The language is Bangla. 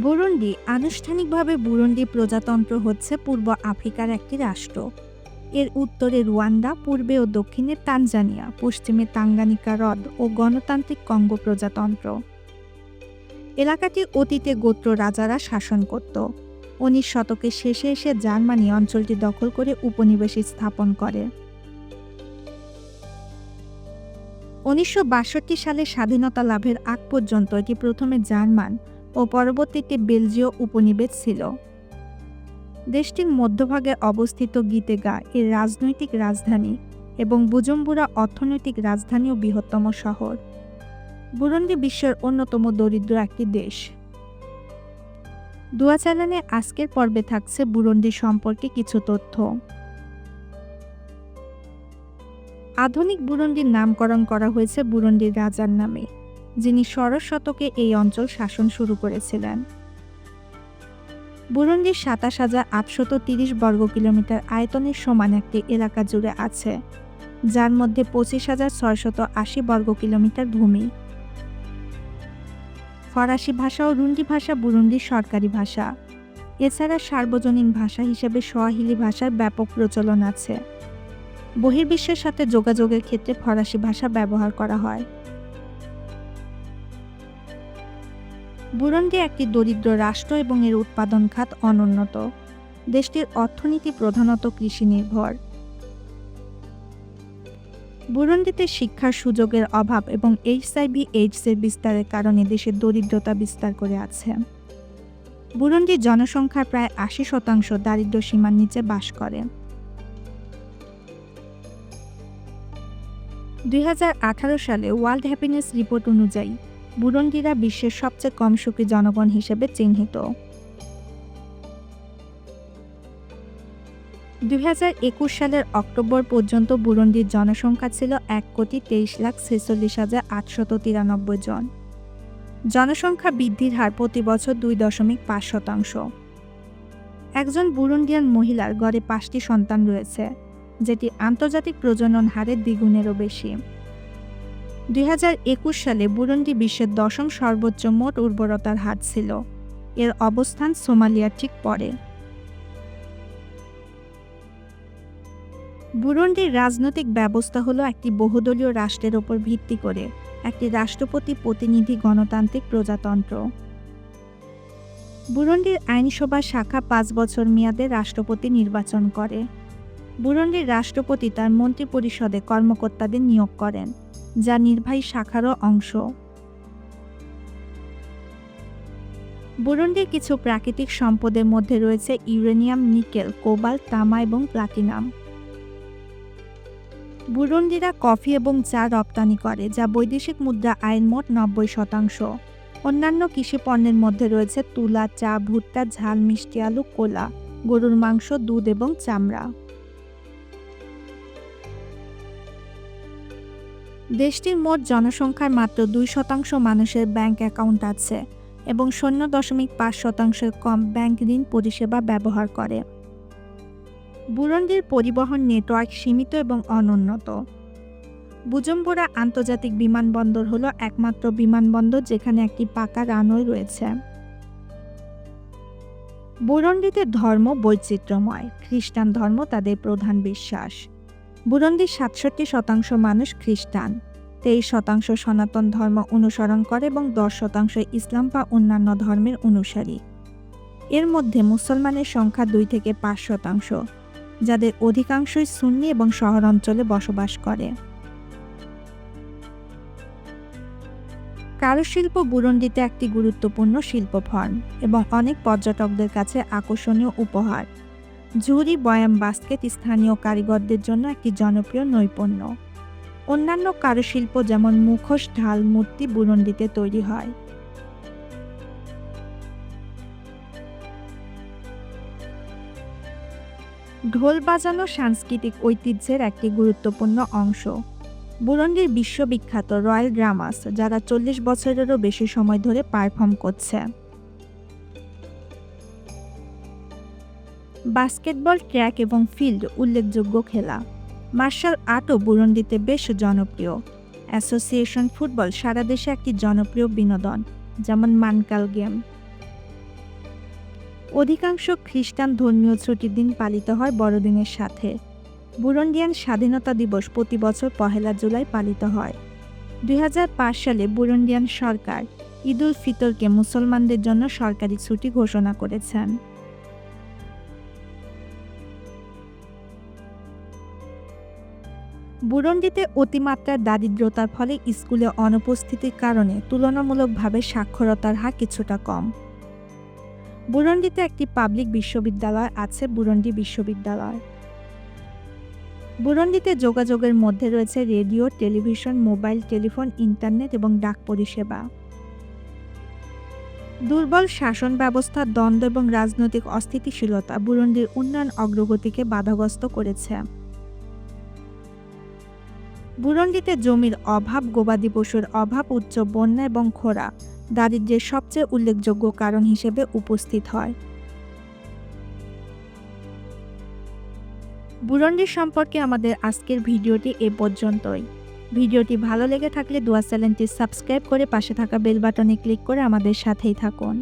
বুরুন্ডি আনুষ্ঠানিকভাবে বুরুন্ডি প্রজাতন্ত্র হচ্ছে পূর্ব আফ্রিকার একটি রাষ্ট্র। এর উত্তরে রুয়ান্ডা, পূর্বে ও দক্ষিণে তানজানিয়া, পশ্চিমে তাঙ্গানিকা হ্রদ ও গণতান্ত্রিক কঙ্গো প্রজাতন্ত্র। এলাকাটি অতীতে গোত্র রাজারা শাসন করত। উনিশ শতকের শেষে এসে জার্মানি অঞ্চলটি দখল করে উপনিবেশ স্থাপন করে। উনিশশো বাষট্টি সালে স্বাধীনতা লাভের আগ পর্যন্ত এটি প্রথমে জার্মান ও পরবর্তীতে বেলজীয় উপনিবেশ ছিল। দেশটির মধ্যভাগে অবস্থিত গীতেগা এর রাজনৈতিক রাজধানী এবং বুজুম্বুরা অর্থনৈতিক রাজধানী ও বৃহত্তম শহর। বুরুন্ডি বিশ্বের অন্যতম দরিদ্র একটি দেশ। দুয়াচালানে আজকের পর্বে থাকছে বুরুন্ডি সম্পর্কে কিছু তথ্য। আধুনিক বুরুন্ডির নামকরণ করা হয়েছে বুরুন্ডির রাজার নামে। যিনি ষোড়শ শতকে এই অঞ্চল শাসন শুরু করেছিলেন। বুরুন্ডির সাতাশ হাজার আটশত তিরিশ বর্গ কিলোমিটার আয়তনের সমান একটি এলাকা জুড়ে আছে, যার মধ্যে পঁচিশ হাজার ছয়শত আশি বর্গ কিলোমিটার ভূমি। ফরাসি ভাষা ও রুন্ডি ভাষা বুরুন্ডির সরকারি ভাষা। এছাড়া সার্বজনীন ভাষা হিসেবে সোয়াহিলি ভাষার ব্যাপক প্রচলন আছে। বহির্বিশ্বের সাথে যোগাযোগের ক্ষেত্রে ফরাসি ভাষা ব্যবহার করা হয়। বুরুন্ডি একটি দরিদ্র রাষ্ট্র এবং এর উৎপাদন খাত অনুন্নত। দেশটির অর্থনীতি প্রধানত কৃষি নির্ভর বুরুন্ডিতে শিক্ষার সুযোগের অভাব এবং এইচআইভি এইডসের বিস্তারের কারণে দেশের দরিদ্রতা বিস্তার করে আছে। বুরুন্ডির জনসংখ্যার প্রায় আশি শতাংশ দারিদ্র সীমার নিচে বাস করে। দুই হাজার আঠারো সালে ওয়ার্ল্ড হ্যাপিনেস রিপোর্ট অনুযায়ী বুরুন্ডিরা বিশ্বের সবচেয়ে কম সুখী জনগণ হিসেবে চিহ্নিত। দুই হাজার একুশ সালের অক্টোবর পর্যন্ত বুরুন্ডির জনসংখ্যা ছিল এক কোটি তেইশ লাখ ছেচল্লিশ হাজার আটশত তিরানব্বই জন। জনসংখ্যা বৃদ্ধির হার প্রতি বছর দুই দশমিক পাঁচ শতাংশ। একজন বুরুন্ডিয়ান মহিলার গড়ে পাঁচটি সন্তান রয়েছে, যেটি আন্তর্জাতিক প্রজনন হারের দ্বিগুণেরও বেশি। দুই হাজার একুশ সালে বুরুন্ডি বিশ্বের দশম সর্বোচ্চ মোট উর্বরতার হার ছিল। এর অবস্থান সোমালিয়ার ঠিক পরে। বুরুন্ডির রাজনৈতিক ব্যবস্থা হলো একটি বহুদলীয় রাষ্ট্রের ওপর ভিত্তি করে, একটি রাষ্ট্রপতি প্রতিনিধি গণতান্ত্রিক প্রজাতন্ত্র। বুরুন্ডির আইনসভা শাখা পাঁচ বছর মেয়াদে রাষ্ট্রপতি নির্বাচন করে। বুরুন্ডির রাষ্ট্রপতি তার মন্ত্রিপরিষদে কর্মকর্তাদের নিয়োগ করেন। যা নির্বাহী শাখারও অংশ। বুরুন্ডির কিছু প্রাকৃতিক সম্পদের মধ্যে রয়েছে ইউরেনিয়াম, নিকেল কোবাল তামা এবং প্লাটিনাম। বুরুন্ডিরা কফি এবং চা রপ্তানি করে, যা বৈদেশিক মুদ্রা আয়ের মোট নব্বই শতাংশ। অন্যান্য কৃষি পণ্যের মধ্যে রয়েছে তুলা, চা, ভুট্টা, ঝাল, মিষ্টি আলু, কোলা, গরুর মাংস, দুধ এবং চামড়া। দেশটির মোট জনসংখ্যার মাত্র দুই শতাংশ মানুষের ব্যাংক অ্যাকাউন্ট আছে এবং শূন্য দশমিক পাঁচ শতাংশের কম ব্যাংক ঋণ পরিষেবা ব্যবহার করে। বুরন্ডির পরিবহন নেটওয়ার্ক সীমিত এবং অনুন্নত। বুজম্বুরা আন্তর্জাতিক বিমানবন্দর হলো একমাত্র বিমানবন্দর যেখানে একটি পাকা রানওয়ে রয়েছে। বুরন্ডিতে ধর্ম বৈচিত্র্যময়, খ্রিস্টান ধর্ম তাদের প্রধান বিশ্বাস। বুরন্ডির সাতষট্টি শতাংশ মানুষ খ্রিস্টান। তেইশ শতাংশ সনাতন ধর্ম অনুসরণ করে এবং দশ শতাংশ ইসলাম বা অন্যান্য ধর্মের অনুসারী। এর মধ্যে মুসলমানের সংখ্যা দুই থেকে পাঁচ শতাংশ, যাদের অধিকাংশই সুন্নি এবং শহর অঞ্চলে বসবাস করে। কারুশিল্প বুরন্ডিতে একটি গুরুত্বপূর্ণ শিল্প ফর্ম এবং অনেক পর্যটকদের কাছে আকর্ষণীয় উপহার। ঝুড়ি বয়াম বাস্কেট স্থানীয় কারিগরদের জন্য একটি জনপ্রিয় নৈপুণ্য। অন্যান্য কারুশিল্প যেমন মুখোশ, ঢাল, মূর্তি বুরন্ডিতে তৈরি হয়। ঢোল বাজানো সাংস্কৃতিক ঐতিহ্যের একটি গুরুত্বপূর্ণ অংশ। বুরন্ডির বিশ্ববিখ্যাত রয়্যাল ড্রামাস যারা চল্লিশ বছরেরও বেশি সময় ধরে পারফর্ম করছে। বাস্কেটবল, ট্র্যাক এবং ফিল্ড উল্লেখযোগ্য খেলা। মার্শাল আর্টও বুরন্ডিতে বেশ জনপ্রিয়। অ্যাসোসিয়েশন ফুটবল সারা দেশে একটি জনপ্রিয় বিনোদন, যেমন মানকাল গেম। অধিকাংশ খ্রিস্টান ধর্মীয় ছুটির দিন পালিত হয় বড়দিনের সাথে। বুরন্ডিয়ান স্বাধীনতা দিবস প্রতি বছর পহেলা জুলাই পালিত হয়। দুই হাজার পাঁচ সালে বুরন্ডিয়ান সরকার ঈদ উল ফিতরকে মুসলমানদের জন্য সরকারি ছুটি ঘোষণা করেছেন। বুরন্ডিতে অতিমাত্রার দারিদ্রতার ফলে স্কুলে অনুপস্থিতির কারণে তুলনামূলকভাবে সাক্ষরতার হার কিছুটা কম। বুরন্ডিতে একটি পাবলিক বিশ্ববিদ্যালয় আছে, বুরন্ডি বিশ্ববিদ্যালয়। বুরন্ডিতে যোগাযোগের মধ্যে রয়েছে radio, television, mobile, telephone, internet এবং ডাক পরিষেবা। দুর্বল শাসন ব্যবস্থা দ্বন্দ্ব এবং রাজনৈতিক অস্থিতিশীলতা বুরন্ডির উন্নয়ন অগ্রগতিকে বাধাগ্রস্ত করেছে। বুরন্ডিতে জমির অভাব, গবাদি পশুর অভাব, উচ্চ বন্যা এবং খরা দারিদ্র্যের সবচেয়ে উল্লেখযোগ্য কারণ হিসেবে উপস্থিত হয়। বুরন্ডি সম্পর্কে আমাদের আজকের ভিডিওটি এ পর্যন্তই। ভিডিওটি ভালো লেগে থাকলে দোয়া চ্যানেলটি সাবস্ক্রাইব করে পাশে থাকা বেল বাটনে ক্লিক করে আমাদের সাথেই থাকুন।